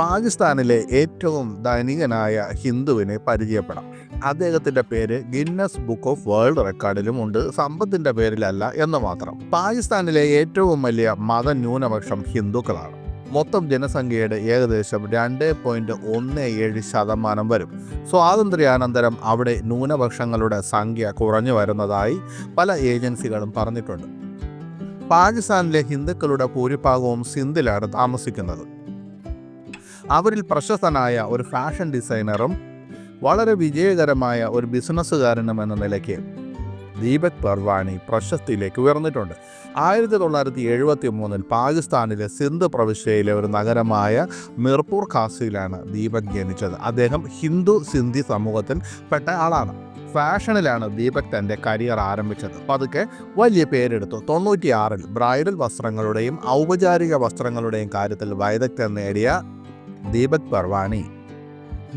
പാകിസ്ഥാനിലെ ഏറ്റവും ധനികനായ ഹിന്ദുവിനെ പരിചയപ്പെടാം. അദ്ദേഹത്തിന്റെ പേര് ഗിന്നസ് ബുക്ക് ഓഫ് വേൾഡ് റെക്കോർഡിലും ഉണ്ട്. സമ്പത്തിന്റെ പേരിലല്ല എന്ന് മാത്രം. പാകിസ്ഥാനിലെ ഏറ്റവും വലിയ മത ന്യൂനപക്ഷം ഹിന്ദുക്കളാണ്. മൊത്തം ജനസംഖ്യയുടെ ഏകദേശം രണ്ട് പോയിന്റ് ഒന്ന് ഏഴ് ശതമാനം വരും. സ്വാതന്ത്ര്യാനന്തരം അവിടെ ന്യൂനപക്ഷങ്ങളുടെ സംഖ്യ കുറഞ്ഞു വരുന്നതായി പല ഏജൻസികളും പറഞ്ഞിട്ടുണ്ട്. പാകിസ്ഥാനിലെ ഹിന്ദുക്കളുടെ ഭൂരിഭാഗവും സിന്ധിലാണ് താമസിക്കുന്നത്. അവരിൽ പ്രശസ്തനായ ഒരു ഫാഷൻ ഡിസൈനറും വളരെ വിജയകരമായ ഒരു ബിസിനസ്സുകാരനും എന്ന നിലയ്ക്ക് ദീപക് പർവാണി പ്രശസ്തിയിലേക്ക് ഉയർന്നിട്ടുണ്ട്. ആയിരത്തി തൊള്ളായിരത്തി എഴുപത്തി മൂന്നിൽ പാകിസ്ഥാനിലെ സിന്ധ് പ്രവിശ്യയിലെ ഒരു നഗരമായ മിർപൂർ ഖാസിയിലാണ് ദീപക് ജനിച്ചത്. അദ്ദേഹം ഹിന്ദു സിന്ധി സമൂഹത്തിൽ പെട്ട ആളാണ്. ഫാഷനിലാണ് ദീപക് തന്റെ കരിയർ ആരംഭിച്ചത്. പതുക്കെ വലിയ പേരെടുത്തു. തൊണ്ണൂറ്റിയാറിൽ ബ്രൈഡൽ വസ്ത്രങ്ങളുടെയും ഔപചാരിക വസ്ത്രങ്ങളുടെയും കാര്യത്തിൽ വൈദഗ്ധ്യം നേടിയ ദീപക് പർവാണി.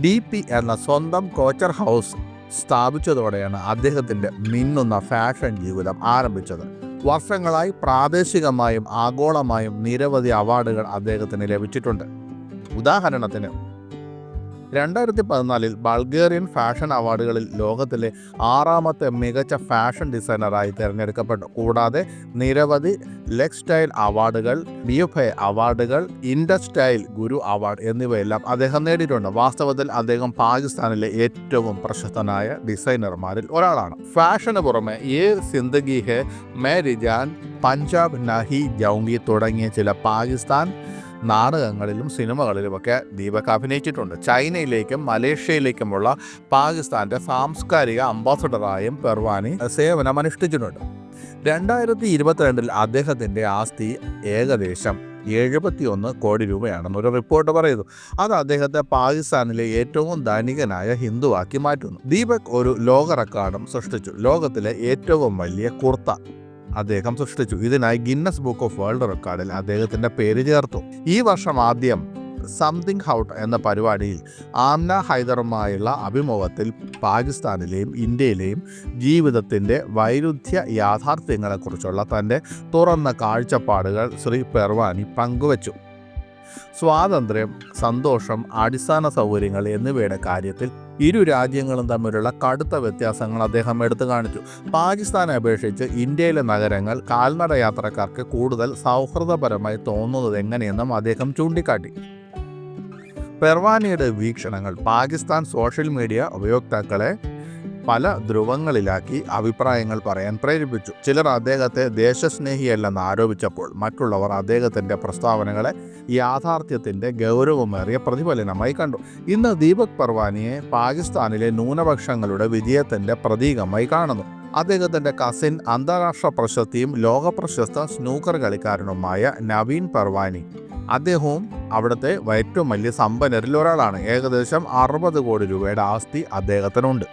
ഡി പി എന്ന സ്വന്തം കോച്ചർ ഹൗസ് സ്ഥാപിച്ചതോടെയാണ് അദ്ദേഹത്തിന്റെ മിന്നുന്ന ഫാഷൻ ജീവിതം ആരംഭിച്ചത്. വർഷങ്ങളായി പ്രാദേശികമായും ആഗോളമായും നിരവധി അവാർഡുകൾ അദ്ദേഹത്തിന് ലഭിച്ചിട്ടുണ്ട്. ഉദാഹരണത്തിന് രണ്ടായിരത്തി പതിനാലിൽ ബൾഗേറിയൻ ഫാഷൻ അവാർഡുകളിൽ ലോകത്തിലെ ആറാമത്തെ മികച്ച ഫാഷൻ ഡിസൈനറായി തിരഞ്ഞെടുക്കപ്പെട്ടു. കൂടാതെ നിരവധി ലെഗ് സ്റ്റൈൽ അവാർഡുകൾ ബി എഫ് ഐ അവാർഡുകൾ ഇൻഡസ്റ്റൈൽ ഗുരു അവാർഡ് എന്നിവയെല്ലാം അദ്ദേഹം നേടിയിട്ടുണ്ട്. വാസ്തവത്തിൽ അദ്ദേഹം പാകിസ്ഥാനിലെ ഏറ്റവും പ്രശസ്തനായ ഡിസൈനർമാരിൽ ഒരാളാണ്. ഫാഷന് പുറമെ ഏ സിന്ദഗി ഹെ മേ റിജാൻ പഞ്ചാബ് നഹി ജൗങ്കി തുടങ്ങിയ ചില പാകിസ്ഥാൻ നാടകങ്ങളിലും സിനിമകളിലുമൊക്കെ ദീപക് അഭിനയിച്ചിട്ടുണ്ട്. ചൈനയിലേക്കും മലേഷ്യയിലേക്കുമുള്ള പാകിസ്ഥാന്റെ സാംസ്കാരിക അംബാസഡറായും പെർവാനി സേവനം അനുഷ്ഠിച്ചിട്ടുണ്ട്. രണ്ടായിരത്തി ഇരുപത്തിരണ്ടിൽ അദ്ദേഹത്തിന്റെ ആസ്തി ഏകദേശം എഴുപത്തിയൊന്ന് കോടി രൂപയാണെന്ന് ഒരു റിപ്പോർട്ട് പറയുന്നു. അത് അദ്ദേഹത്തെ പാകിസ്ഥാനിലെ ഏറ്റവും ധനികനായ ഹിന്ദുവാക്കി മാറ്റുന്നു. ദീപക് ഒരു ലോക റെക്കോർഡും സൃഷ്ടിച്ചു. ലോകത്തിലെ ഏറ്റവും വലിയ കുർത്ത. അദ്ദേഹം സൃഷ്ടിച്ചു. ഇതിനായി ഗിന്നസ് ബുക്ക് ഓഫ് വേൾഡ് റെക്കോർഡിൽ അദ്ദേഹത്തിന്റെ പേര് ചേർത്തു. ഈ വർഷം ആദ്യം സംതിങ് ഹൗട്ട് എന്ന പരിപാടിയിൽ ആംന ഹൈദറുമായുള്ള അഭിമുഖത്തിൽ പാകിസ്ഥാനിലെയും ഇന്ത്യയിലെയും ജീവിതത്തിന്റെ വൈരുദ്ധ്യ യാഥാർത്ഥ്യങ്ങളെക്കുറിച്ചുള്ള തന്റെ തുറന്ന കാഴ്ചപ്പാടുകൾ ശ്രീ പെർവാനി പങ്കുവച്ചു. സ്വാതന്ത്ര്യം സന്തോഷം അടിസ്ഥാന സൗകര്യങ്ങൾ എന്നിവയുടെ കാര്യത്തിൽ ഇരു രാജ്യങ്ങളും തമ്മിലുള്ള കടുത്ത വ്യത്യാസങ്ങൾ അദ്ദേഹം എടുത്തു കാണിച്ചു. പാകിസ്ഥാനെ അപേക്ഷിച്ച് ഇന്ത്യയിലെ നഗരങ്ങൾ കാൽനട യാത്രക്കാർക്ക് കൂടുതൽ സൗഹൃദപരമായി തോന്നുന്നത് എങ്ങനെയെന്നും അദ്ദേഹം ചൂണ്ടിക്കാട്ടി. പെർവാനിയുടെ വീക്ഷണങ്ങൾ പാകിസ്ഥാൻ സോഷ്യൽ മീഡിയ ഉപയോക്താക്കളെ പല ധ്രുവങ്ങളിലാക്കി അഭിപ്രായങ്ങൾ പറയാൻ പ്രേരിപ്പിച്ചു. ചിലർ അദ്ദേഹത്തെ ദേശസ്നേഹിയല്ലെന്ന് ആരോപിച്ചപ്പോൾ മറ്റുള്ളവർ അദ്ദേഹത്തിന്റെ പ്രസ്താവനകളെ യാഥാർത്ഥ്യത്തിന്റെ ഗൗരവമേറിയ പ്രതിഫലനമായി കണ്ടു. ഇന്ന് ദീപക് പർവാനിയെ പാകിസ്ഥാനിലെ ന്യൂനപക്ഷങ്ങളുടെ വിജയത്തിന്റെ പ്രതീകമായി കാണുന്നു. അദ്ദേഹത്തിന്റെ കസിൻ അന്താരാഷ്ട്ര പ്രശസ്തിയും ലോകപ്രശസ്ത സ്നൂക്കർ കളിക്കാരനുമായ നവീൻ പർവാനി അദ്ദേഹവും അവിടുത്തെ ഏറ്റവും വലിയ സമ്പന്നരിൽ ഒരാളാണ്. ഏകദേശം അറുപത് കോടി രൂപയുടെ ആസ്തി അദ്ദേഹത്തിനുണ്ട്.